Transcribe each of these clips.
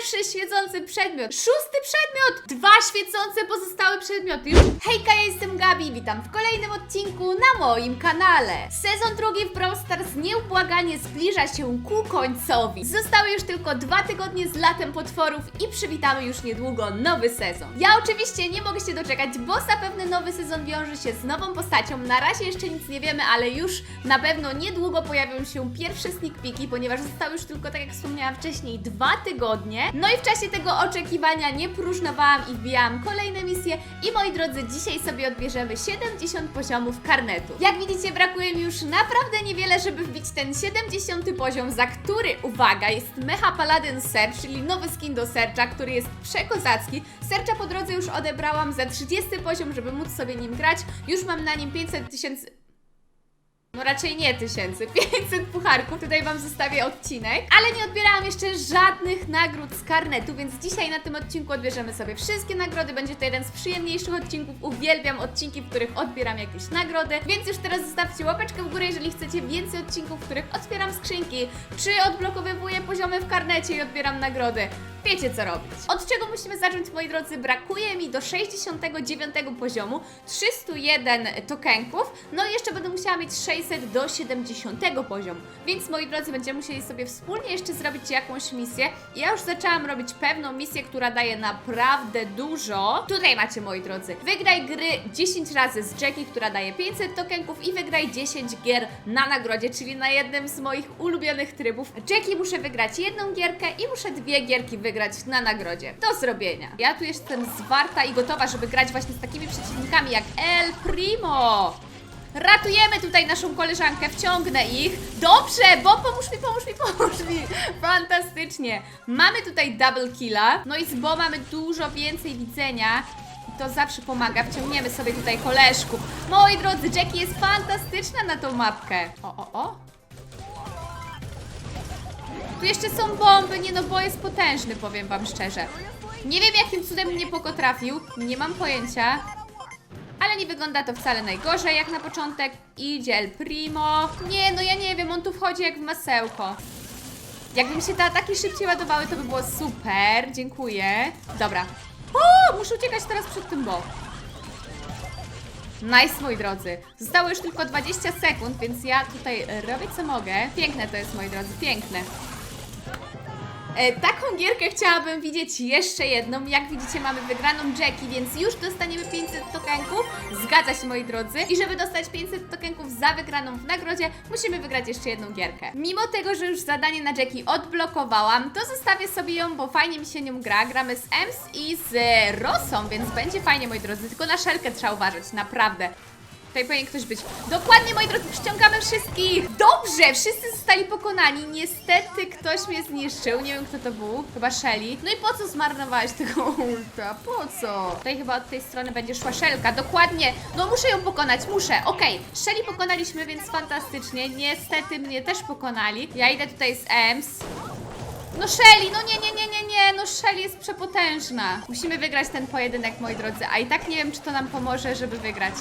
Pierwszy świecący przedmiot. Szósty przedmiot. Dwa świecące pozostałe przedmioty. Hejka, ja jestem Gabi. Witam w kolejnym odcinku na moim kanale. Sezon drugi w Brawl Stars nieubłaganie zbliża się ku końcowi. Zostały już tylko dwa tygodnie z latem potworów i przywitamy już niedługo nowy sezon. Ja oczywiście nie mogę się doczekać, bo zapewne nowy sezon wiąże się z nową postacią. Na razie jeszcze nic nie wiemy, ale już na pewno niedługo pojawią się pierwsze sneak peeki, ponieważ zostały już tylko, tak jak wspomniałam wcześniej, dwa tygodnie. No i w czasie tego oczekiwania nie próżnowałam i wbijałam kolejne misje i moi drodzy, dzisiaj sobie odbierzemy 70 poziomów karnetu. Jak widzicie, brakuje mi już naprawdę niewiele, żeby wbić ten 70 poziom, za który, uwaga, jest Mecha Paladin Search, czyli nowy skin do Searcha, który jest przekozacki. Searcha po drodze już odebrałam za 30 poziom, żeby móc sobie nim grać. Już mam na nim 500 tysięcy... No raczej nie tysięcy, 500 pucharków. Tutaj Wam zostawię odcinek. Ale nie odbierałam jeszcze żadnych nagród z karnetu, więc dzisiaj na tym odcinku odbierzemy sobie wszystkie nagrody. Będzie to jeden z przyjemniejszych odcinków. Uwielbiam odcinki, w których odbieram jakieś nagrody. Więc już teraz zostawcie łapeczkę w górę, jeżeli chcecie więcej odcinków, w których otwieram skrzynki, czy odblokowywuję poziomy w karnecie i odbieram nagrody. Wiecie co robić. Od czego musimy zacząć, moi drodzy? Brakuje mi do 69 poziomu 301 tokenków, no i jeszcze będę musiała mieć 600 do 70 poziomu. Więc moi drodzy, będziemy musieli sobie wspólnie jeszcze zrobić jakąś misję. Ja już zaczęłam robić pewną misję, która daje naprawdę dużo. Tutaj macie, moi drodzy. Wygraj gry 10 razy z Jackie, która daje 500 tokenków i wygraj 10 gier na nagrodzie, czyli na jednym z moich ulubionych trybów. Jackie muszę wygrać jedną gierkę i muszę dwie gierki wygrać na nagrodzie. Do zrobienia. Ja tu jestem zwarta i gotowa, żeby grać właśnie z takimi przeciwnikami jak El Primo. Ratujemy tutaj naszą koleżankę, wciągnę ich. Dobrze, bo pomóż mi, pomóż mi, pomóż mi. Fantastycznie. Mamy tutaj double killa. No i z Bo mamy dużo więcej widzenia. To zawsze pomaga. Wciągniemy sobie tutaj koleżków. Moi drodzy, Jackie jest fantastyczna na tą mapkę. O, o, o. Tu jeszcze są bomby, nie no, bo jest potężny, powiem wam szczerze. Nie wiem, jakim cudem mnie pokotrafił, nie mam pojęcia. Ale nie wygląda to wcale najgorzej jak na początek. Idzie El Primo. Nie, no ja nie wiem, on tu wchodzi jak w masełko. Jakby mi się te ataki szybciej ładowały, to by było super. Dziękuję. Dobra. O, muszę uciekać teraz przed tym bo. Nice, moi drodzy. Zostało już tylko 20 sekund, więc ja tutaj robię co mogę. Piękne to jest, moi drodzy, piękne. E, taką gierkę chciałabym widzieć jeszcze jedną. Jak widzicie, mamy wygraną Jackie, więc już dostaniemy 500 tokenków. Zgadza się, moi drodzy. I żeby dostać 500 tokenków za wygraną w nagrodzie, musimy wygrać jeszcze jedną gierkę. Mimo tego, że już zadanie na Jackie odblokowałam, to zostawię sobie ją, bo fajnie mi się nią gra. Gramy z Ems i z Rosą, więc będzie fajnie, moi drodzy. Tylko na szelkę trzeba uważać, naprawdę. Tutaj powinien ktoś być. Dokładnie, moi drodzy, przyciągamy wszystkich! Dobrze, wszyscy zostali pokonani. Niestety ktoś mnie zniszczył. Nie wiem, kto to był. Chyba Shelly. No i po co zmarnowałaś tego ulta? Po co? Tutaj chyba od tej strony będzie szła Shelka. Dokładnie. No muszę ją pokonać, muszę. Okej, Shelly pokonaliśmy, więc fantastycznie. Niestety mnie też pokonali. Ja idę tutaj z Ems. No Shelly, no nie, nie, nie, nie, nie, no Shelly jest przepotężna. Musimy wygrać ten pojedynek, moi drodzy, a i tak nie wiem, czy to nam pomoże, żeby wygrać.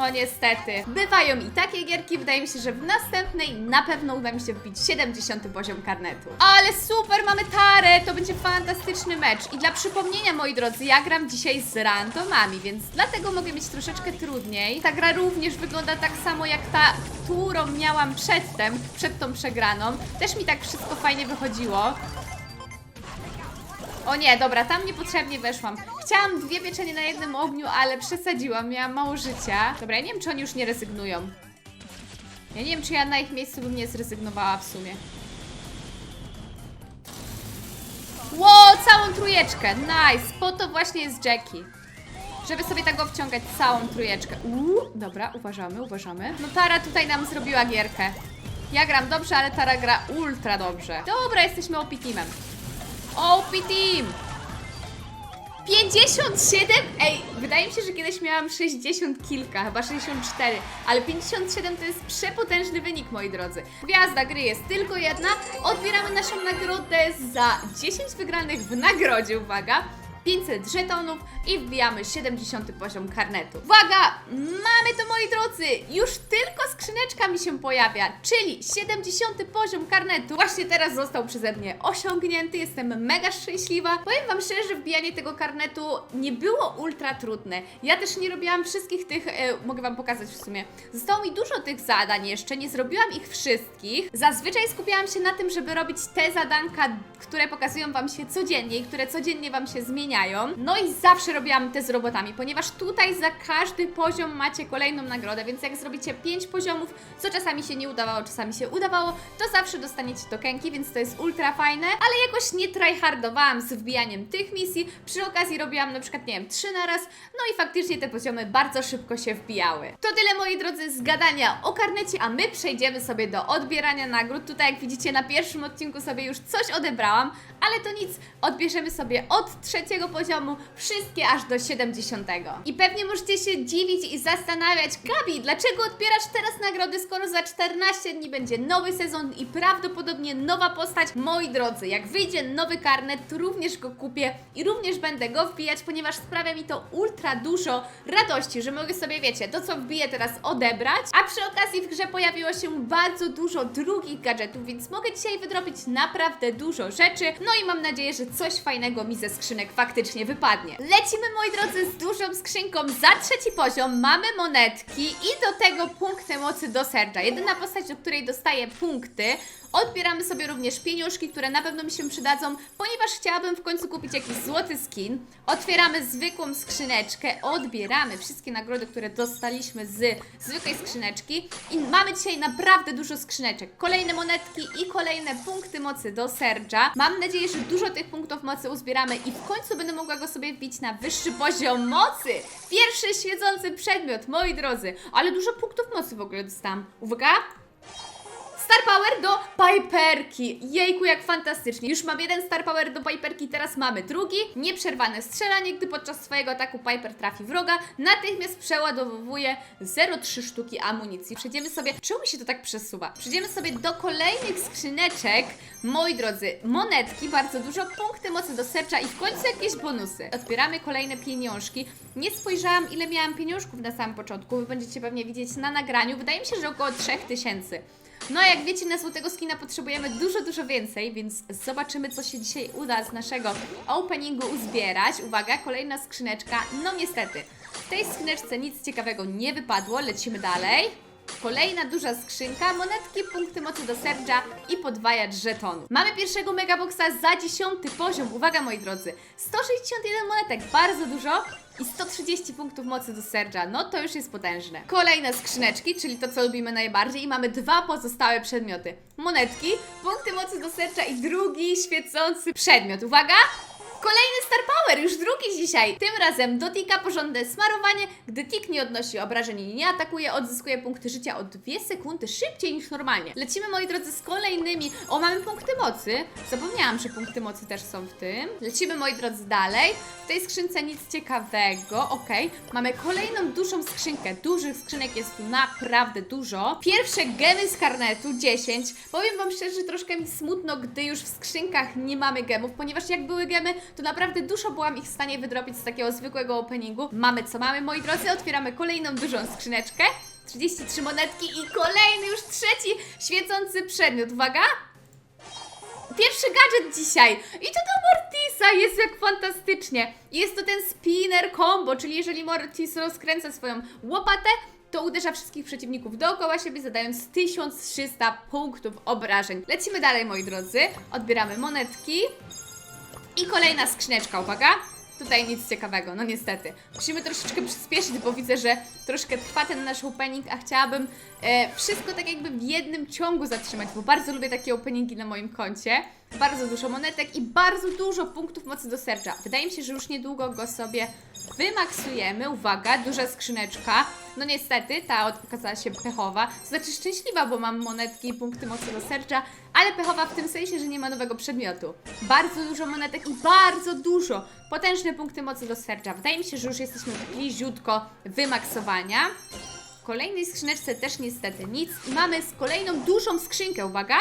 No niestety. Bywają i takie gierki, wydaje mi się, że w następnej na pewno uda mi się wbić 70 poziom karnetu. Ale super, mamy tarę, to będzie fantastyczny mecz. I dla przypomnienia, moi drodzy, ja gram dzisiaj z randomami, więc dlatego mogę mieć troszeczkę trudniej. Ta gra również wygląda tak samo jak ta, którą miałam przedtem, przed tą przegraną. Też mi tak wszystko fajnie wychodziło. O nie, dobra, tam niepotrzebnie weszłam. Chciałam dwie pieczenie na jednym ogniu, ale przesadziłam, miałam mało życia. Dobra, ja nie wiem, czy oni już nie rezygnują. Ja nie wiem, czy ja na ich miejscu bym nie zrezygnowała w sumie. Ło, całą trójeczkę, nice, po to właśnie jest Jackie. Żeby sobie tak obciągać całą trójeczkę. Uuu, dobra, uważamy, uważamy. No Tara tutaj nam zrobiła gierkę. Ja gram dobrze, ale Tara gra ultra dobrze. Dobra, jesteśmy OP teamem. OP Team! 57? Ej, wydaje mi się, że kiedyś miałam 60 kilka, chyba 64, ale 57 to jest przepotężny wynik, moi drodzy. Gwiazda gry jest tylko jedna, odbieramy naszą nagrodę za 10 wygranych w nagrodzie, uwaga. 500 żetonów i wbijamy 70 poziom karnetu. Uwaga! Mamy to moi drodzy! Już tylko skrzyneczka mi się pojawia, czyli 70 poziom karnetu. Właśnie teraz został przeze mnie osiągnięty, jestem mega szczęśliwa. Powiem Wam szczerze, że wbijanie tego karnetu nie było ultra trudne. Ja też nie robiłam wszystkich tych, e, mogę Wam pokazać w sumie. Zostało mi dużo tych zadań jeszcze, nie zrobiłam ich wszystkich. Zazwyczaj skupiałam się na tym, żeby robić te zadanka, które pokazują Wam się codziennie i które codziennie Wam się zmieniają. No i zawsze robiłam te z robotami, ponieważ tutaj za każdy poziom macie kolejną nagrodę, więc jak zrobicie 5 poziomów, co czasami się nie udawało, czasami się udawało, to zawsze dostaniecie tokenki, więc to jest ultra fajne, ale jakoś nie tryhardowałam z wbijaniem tych misji. Przy okazji robiłam na przykład, nie wiem, 3 na raz, no i faktycznie te poziomy bardzo szybko się wbijały. To tyle moi drodzy z gadania o karnecie, a my przejdziemy sobie do odbierania nagród. Tutaj jak widzicie na pierwszym odcinku sobie już coś odebrałam, ale to nic, odbierzemy sobie od trzeciego poziomu wszystkie aż do 70. I pewnie możecie się dziwić i zastanawiać, Gabi, dlaczego odbierasz teraz nagrody, skoro za 14 dni będzie nowy sezon i prawdopodobnie nowa postać? Moi drodzy, jak wyjdzie nowy karnet, to również go kupię i również będę go wbijać, ponieważ sprawia mi to ultra dużo radości, że mogę sobie, wiecie, to co wbiję teraz odebrać, a przy okazji w grze pojawiło się bardzo dużo drugich gadżetów, więc mogę dzisiaj wydrobić naprawdę dużo rzeczy, no i mam nadzieję, że coś fajnego mi ze skrzynek faktycznie wypadnie. Lecimy, moi drodzy, z dużą skrzynką za trzeci poziom, mamy monetki i do tego punkty mocy do serca. Jedyna postać, do której dostaję punkty, Odbieramy sobie również pieniążki, które na pewno mi się przydadzą, ponieważ chciałabym w końcu kupić jakiś złoty skin. Otwieramy zwykłą skrzyneczkę, odbieramy wszystkie nagrody, które dostaliśmy z zwykłej skrzyneczki i mamy dzisiaj naprawdę dużo skrzyneczek. Kolejne monetki i kolejne punkty mocy do serca. Mam nadzieję, że dużo tych punktów mocy uzbieramy i w końcu będę mogła go sobie wbić na wyższy poziom mocy. Pierwszy świecący przedmiot, moi drodzy. Ale dużo punktów mocy w ogóle dostałam. Uwaga! Star Power do Piperki. Jejku, jak fantastycznie. Już mam jeden Star Power do Piperki, teraz mamy drugi. Nieprzerwane strzelanie, gdy podczas swojego ataku Piper trafi wroga, natychmiast przeładowuje 0,3 sztuki amunicji. Przejdziemy sobie... Czemu się to tak przesuwa? Przejdziemy sobie do kolejnych skrzyneczek. Moi drodzy, monetki, bardzo dużo, punkty mocy do serca i w końcu jakieś bonusy. Odbieramy kolejne pieniążki. Nie spojrzałam, ile miałam pieniążków na samym początku. Wy będziecie pewnie widzieć na nagraniu. Wydaje mi się, że około 3000. No jak wiecie, na złotego skina potrzebujemy dużo, dużo więcej, więc zobaczymy, co się dzisiaj uda z naszego openingu uzbierać. Uwaga, kolejna skrzyneczka. No niestety, w tej skrzyneczce nic ciekawego nie wypadło, lecimy dalej. Kolejna duża skrzynka, monetki, punkty mocy do serca i podwajacz żetonu. Mamy pierwszego megaboxa za dziesiąty poziom. Uwaga moi drodzy, 161 monetek, bardzo dużo i 130 punktów mocy do serca. No to już jest potężne. Kolejne skrzyneczki, czyli to co lubimy najbardziej i mamy dwa pozostałe przedmioty. Monetki, punkty mocy do serca i drugi świecący przedmiot. Uwaga! Kolejny Star Power, już drugi dzisiaj. Tym razem do Tika porządne smarowanie. Gdy Tik nie odnosi obrażeń i nie atakuje, odzyskuje punkty życia o 2 sekundy szybciej niż normalnie. Lecimy, moi drodzy, z kolejnymi. O, mamy punkty mocy. Zapomniałam, że punkty mocy też są w tym. Lecimy, moi drodzy, dalej. W tej skrzynce nic ciekawego. Okej, mamy kolejną dużą skrzynkę. Dużych skrzynek jest tu naprawdę dużo. Pierwsze gemy z karnetu 10. Powiem Wam szczerze, troszkę mi smutno, gdy już w skrzynkach nie mamy gemów, ponieważ jak były gemy, to naprawdę dużo byłam ich w stanie wydrobić z takiego zwykłego openingu. Mamy co mamy, moi drodzy, otwieramy kolejną dużą skrzyneczkę. 33 monetki i kolejny już trzeci świecący przedmiot. Uwaga! Pierwszy gadżet dzisiaj! I to do Mortisa! Jest jak fantastycznie! Jest to ten spinner combo, czyli jeżeli Mortis rozkręca swoją łopatę, to uderza wszystkich przeciwników dookoła siebie, zadając 1300 punktów obrażeń. Lecimy dalej, moi drodzy. Odbieramy monetki. I kolejna skrzyneczka, uwaga. Tutaj nic ciekawego, no niestety. Musimy troszeczkę przyspieszyć, bo widzę, że troszkę trwa ten nasz opening, a chciałabym e, wszystko tak jakby w jednym ciągu zatrzymać, bo bardzo lubię takie openingi na moim koncie. Bardzo dużo monetek i bardzo dużo punktów mocy do serca. Wydaje mi się, że już niedługo go sobie wymaksujemy. Uwaga, duża skrzyneczka. No niestety, ta okazała się pechowa. Znaczy szczęśliwa, bo mam monetki i punkty mocy do serca, ale pechowa w tym sensie, że nie ma nowego przedmiotu. Bardzo dużo monetek i bardzo dużo potężne punkty mocy do serca. Wydaje mi się, że już jesteśmy bliziutko wymaksowania. W kolejnej skrzyneczce też niestety nic. I mamy z kolejną dużą skrzynkę, uwaga.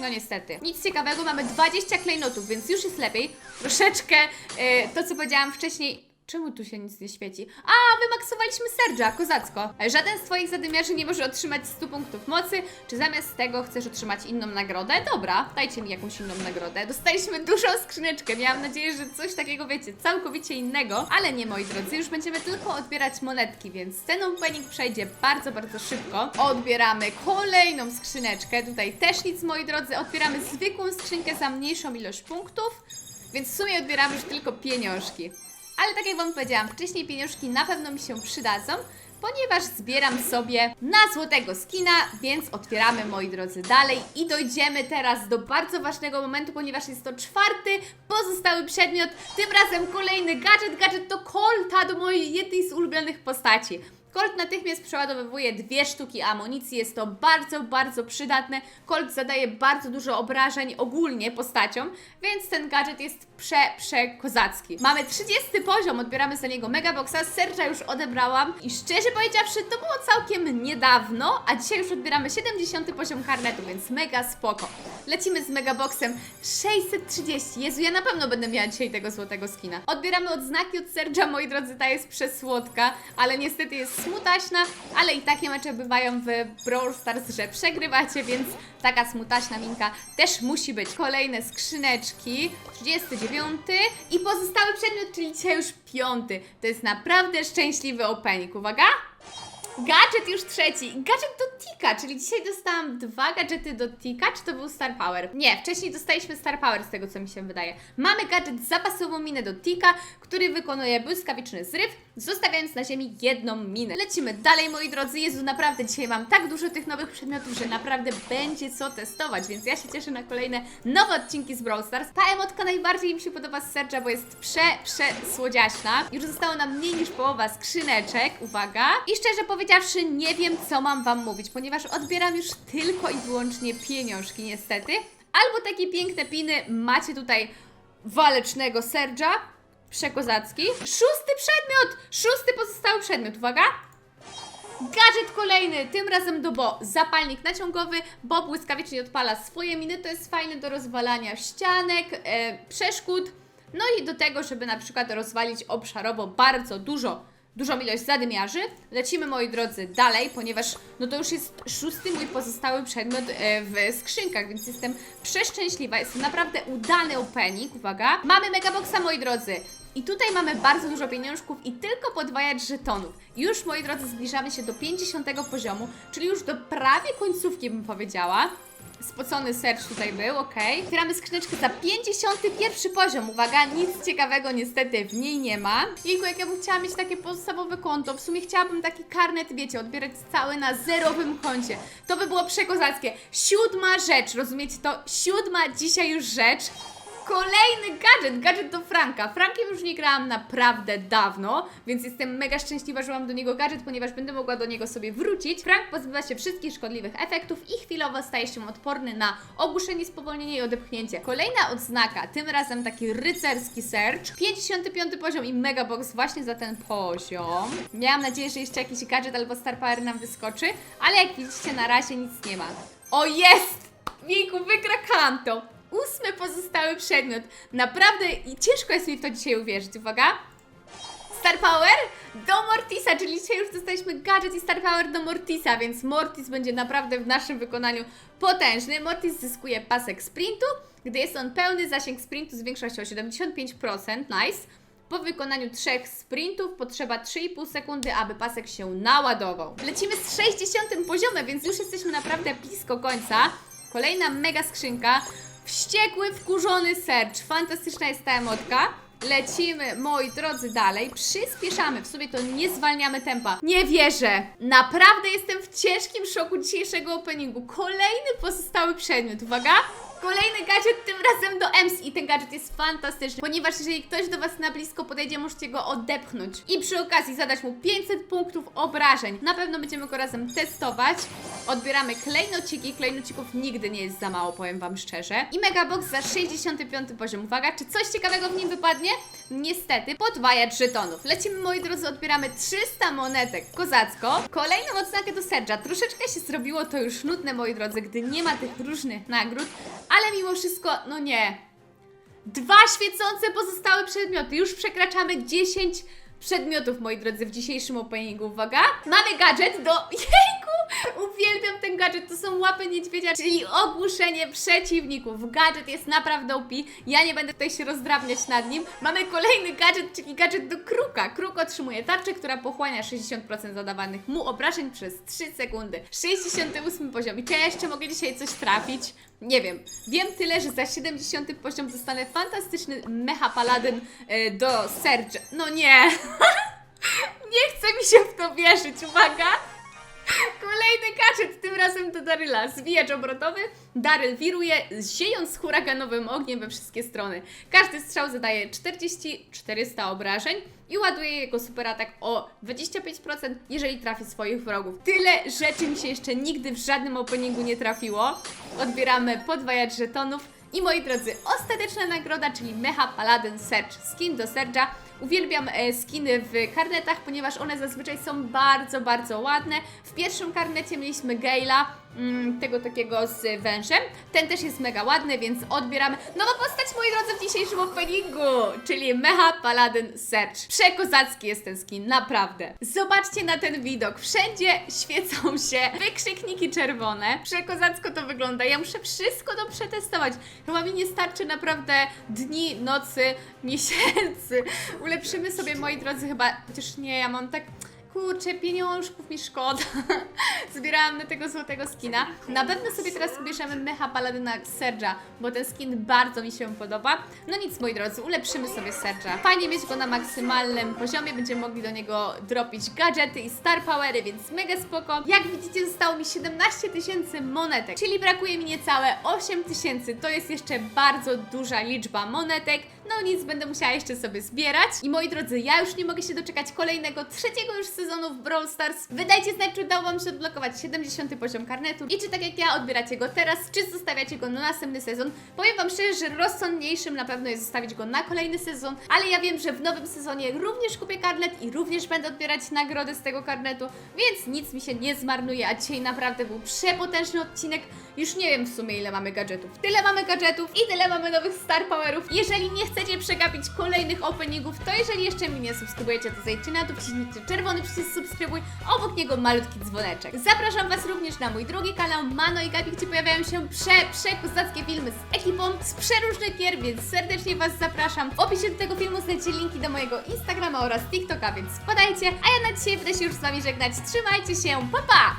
No niestety. Nic ciekawego, mamy 20 klejnotów, więc już jest lepiej. Troszeczkę e, to, co powiedziałam wcześniej. Czemu tu się nic nie świeci? A, wymaksowaliśmy Sergia, kozacko. Żaden z Twoich zadymiarzy nie może otrzymać 100 punktów mocy. Czy zamiast tego chcesz otrzymać inną nagrodę? Dobra, dajcie mi jakąś inną nagrodę. Dostaliśmy dużą skrzyneczkę. Miałam nadzieję, że coś takiego, wiecie, całkowicie innego. Ale nie, moi drodzy, już będziemy tylko odbierać monetki, więc ten opening przejdzie bardzo, bardzo szybko. Odbieramy kolejną skrzyneczkę. Tutaj też nic, moi drodzy. Odbieramy zwykłą skrzynkę za mniejszą ilość punktów. Więc w sumie odbieramy już tylko pieniążki. Ale tak jak Wam powiedziałam wcześniej, pieniążki na pewno mi się przydadzą, ponieważ zbieram sobie na złotego skina, więc otwieramy, moi drodzy, dalej i dojdziemy teraz do bardzo ważnego momentu, ponieważ jest to czwarty pozostały przedmiot, tym razem kolejny gadżet, gadżet to Colta do mojej jednej z ulubionych postaci. Colt natychmiast przeładowywuje dwie sztuki amunicji, jest to bardzo, bardzo przydatne. Colt zadaje bardzo dużo obrażeń ogólnie postaciom, więc ten gadżet jest prze, prze kozacki. Mamy 30 poziom, odbieramy za niego Megaboxa, Sergia już odebrałam i szczerze powiedziawszy to było całkiem niedawno, a dzisiaj już odbieramy 70 poziom karnetu, więc mega spoko. Lecimy z Megaboxem 630. Jezu, ja na pewno będę miała dzisiaj tego złotego skina. Odbieramy odznaki od Sergia, moi drodzy, ta jest przesłodka, ale niestety jest smutaśna, ale i takie mecze bywają w Brawl Stars, że przegrywacie, więc taka smutaśna minka też musi być. Kolejne skrzyneczki, 39 i pozostały przedmiot, czyli dzisiaj już piąty. To jest naprawdę szczęśliwy opening. Uwaga! Gadżet już trzeci. Gadżet do Tika, czyli dzisiaj dostałam dwa gadżety do Tika. Czy to był Star Power? Nie, wcześniej dostaliśmy Star Power z tego co mi się wydaje. Mamy gadżet z zapasową minę do Tika, który wykonuje błyskawiczny zryw, zostawiając na ziemi jedną minę. Lecimy dalej, moi drodzy. Jezu, naprawdę dzisiaj mam tak dużo tych nowych przedmiotów, że naprawdę będzie co testować, więc ja się cieszę na kolejne nowe odcinki z Brawl Stars. Ta emotka najbardziej mi się podoba z Sergia, bo jest prze, prze słodziaśna. Już zostało nam mniej niż połowa skrzyneczek, uwaga. I szczerze powiedziawszy, nie wiem co mam Wam mówić, ponieważ odbieram już tylko i wyłącznie pieniążki, niestety. Albo takie piękne piny macie tutaj walecznego Sergia, przekozacki. Szósty przedmiot! Szósty pozostały przedmiot, uwaga! Gadżet kolejny, tym razem do Bo. Zapalnik naciągowy. Bo błyskawicznie odpala swoje miny. To jest fajne do rozwalania ścianek, e, przeszkód. No i do tego, żeby na przykład rozwalić obszarowo bardzo dużo, dużą ilość zadymiarzy. Lecimy, moi drodzy, dalej, ponieważ no to już jest szósty mój pozostały przedmiot e, w skrzynkach, więc jestem przeszczęśliwa. Jest to naprawdę udany opening, uwaga. Mamy Megaboxa, moi drodzy. I tutaj mamy bardzo dużo pieniążków i tylko podwajać żetonów. Już, moi drodzy, zbliżamy się do 50 poziomu, czyli już do prawie końcówki bym powiedziała. Spocony sercz tutaj był, ok. Otwieramy skrzyneczkę za 51 poziom. Uwaga, nic ciekawego niestety w niej nie ma. Jejku, jak ja bym chciała mieć takie podstawowe konto. W sumie chciałabym taki karnet, wiecie, odbierać cały na zerowym koncie. To by było przekozackie. Siódma rzecz, rozumiecie to? Siódma dzisiaj już rzecz. Kolejny gadżet, gadżet do Franka. Frankiem już nie grałam naprawdę dawno, więc jestem mega szczęśliwa, że mam do niego gadżet, ponieważ będę mogła do niego sobie wrócić. Frank pozbywa się wszystkich szkodliwych efektów i chwilowo staje się odporny na ogłuszenie, spowolnienie i odepchnięcie. Kolejna odznaka, tym razem taki rycerski search. 55 poziom i megabox właśnie za ten poziom. Miałam nadzieję, że jeszcze jakiś gadżet albo star power nam wyskoczy, ale jak widzicie na razie nic nie ma. O jest! Wieku, wykrakałam to! Ósmy pozostały przedmiot. Naprawdę ciężko jest mi w to dzisiaj uwierzyć. Uwaga. Star Power do Mortisa, czyli dzisiaj już dostaliśmy gadżet i Star Power do Mortisa, więc Mortis będzie naprawdę w naszym wykonaniu potężny. Mortis zyskuje pasek sprintu, gdy jest on pełny, zasięg sprintu zwiększa się o 75%, nice. Po wykonaniu trzech sprintów potrzeba 3,5 sekundy, aby pasek się naładował. Lecimy z 60 poziomem, więc już jesteśmy naprawdę blisko końca. Kolejna mega skrzynka. Wściekły, wkurzony sercz. Fantastyczna jest ta emotka. Lecimy, moi drodzy, dalej. Przyspieszamy. W sumie to nie zwalniamy tempa. Nie wierzę. Naprawdę jestem w ciężkim szoku dzisiejszego openingu. Kolejny pozostały przedmiot. Uwaga. Kolejny gadżet, tym razem do EMS i ten gadżet jest fantastyczny, ponieważ jeżeli ktoś do Was na blisko podejdzie, możecie go odepchnąć i przy okazji zadać mu 500 punktów obrażeń. Na pewno będziemy go razem testować. Odbieramy klejnociki, klejnocików nigdy nie jest za mało, powiem Wam szczerze. I Megabox za 65 poziom. Uwaga, czy coś ciekawego w nim wypadnie? Niestety podwajacz żetonów. Lecimy, moi drodzy, odbieramy 300 monetek. Kozacko. Kolejną odznakę do Serge'a. Troszeczkę się zrobiło to już nudne, moi drodzy, gdy nie ma tych różnych nagród, ale mimo wszystko, no nie. Dwa świecące pozostałe przedmioty. Już przekraczamy 10 przedmiotów, moi drodzy, w dzisiejszym openingu. Uwaga! Mamy gadżet do... Jejku! Uwielbiam ten gadżet. To są łapy niedźwiedzia, czyli ogłuszenie przeciwników. Gadżet jest naprawdę OP. Ja nie będę tutaj się rozdrabniać nad nim. Mamy kolejny gadżet, czyli gadżet do kruka. Kruk otrzymuje tarczę, która pochłania 60% zadawanych mu obrażeń przez 3 sekundy. 68 poziom. I czy ja jeszcze mogę dzisiaj coś trafić? Nie wiem. Wiem tyle, że za 70 poziom dostanę fantastyczny mecha paladyn e, do Serge. No nie! nie chce mi się w to wierzyć, uwaga! Kolejny gadżet, tym razem do Daryla. Zwijacz obrotowy. Daryl wiruje, ziejąc huraganowym ogniem we wszystkie strony. Każdy strzał zadaje 40-400 obrażeń i ładuje jego superatak o 25%, jeżeli trafi swoich wrogów. Tyle rzeczy mi się jeszcze nigdy w żadnym openingu nie trafiło. Odbieramy podwajacz żetonów. I moi drodzy, ostateczna nagroda, czyli Mecha Paladin Search, skin do Serge'a. Uwielbiam e, skiny w karnetach, ponieważ one zazwyczaj są bardzo, bardzo ładne. W pierwszym karnecie mieliśmy mm, tego takiego z wężem. Ten też jest mega ładny, więc odbieramy nową postać, moi drodzy, w dzisiejszym openingu, czyli Mecha Paladin Search. Przekozacki jest ten skin, naprawdę. Zobaczcie na ten widok, wszędzie świecą się wykrzykniki czerwone. Przekozacko to wygląda, ja muszę wszystko to przetestować. Chyba mi nie starczy naprawdę dni, nocy, miesięcy. Ulepszymy sobie, moi drodzy, chyba, chociaż nie, ja mam tak... Kurczę, pieniążków mi szkoda. Zbierałam na tego złotego skina. Na pewno sobie teraz bierzemy Mecha Paladyna Serge'a, bo ten skin bardzo mi się podoba. No nic, moi drodzy, ulepszymy sobie Serge'a. Fajnie mieć go na maksymalnym poziomie, będziemy mogli do niego dropić gadżety i star powery, więc mega spoko. Jak widzicie, zostało mi 17 tysięcy monetek, czyli brakuje mi niecałe 8 tysięcy. To jest jeszcze bardzo duża liczba monetek. No nic, będę musiała jeszcze sobie zbierać. I moi drodzy, ja już nie mogę się doczekać kolejnego, trzeciego już sezonu w Brawl Stars. Wydajcie znać, czy udało Wam się odblokować 70 poziom karnetu i czy tak jak ja odbieracie go teraz, czy zostawiacie go na następny sezon. Powiem Wam szczerze, że rozsądniejszym na pewno jest zostawić go na kolejny sezon, ale ja wiem, że w nowym sezonie również kupię karnet i również będę odbierać nagrody z tego karnetu, więc nic mi się nie zmarnuje, a dzisiaj naprawdę był przepotężny odcinek. Już nie wiem w sumie ile mamy gadżetów. Tyle mamy gadżetów i tyle mamy nowych star powerów. Jeżeli nie chcecie przegapić kolejnych openingów, to jeżeli jeszcze mnie nie subskrybujecie, to zejdźcie na dół, wciśnijcie czerwony przycisk subskrybuj, obok niego malutki dzwoneczek. Zapraszam Was również na mój drugi kanał Mano i Gabi, gdzie pojawiają się prze, filmy z ekipą z przeróżnych gier, więc serdecznie Was zapraszam. W opisie do tego filmu znajdziecie linki do mojego Instagrama oraz TikToka, więc wpadajcie. A ja na dzisiaj będę się już z Wami żegnać. Trzymajcie się, pa pa!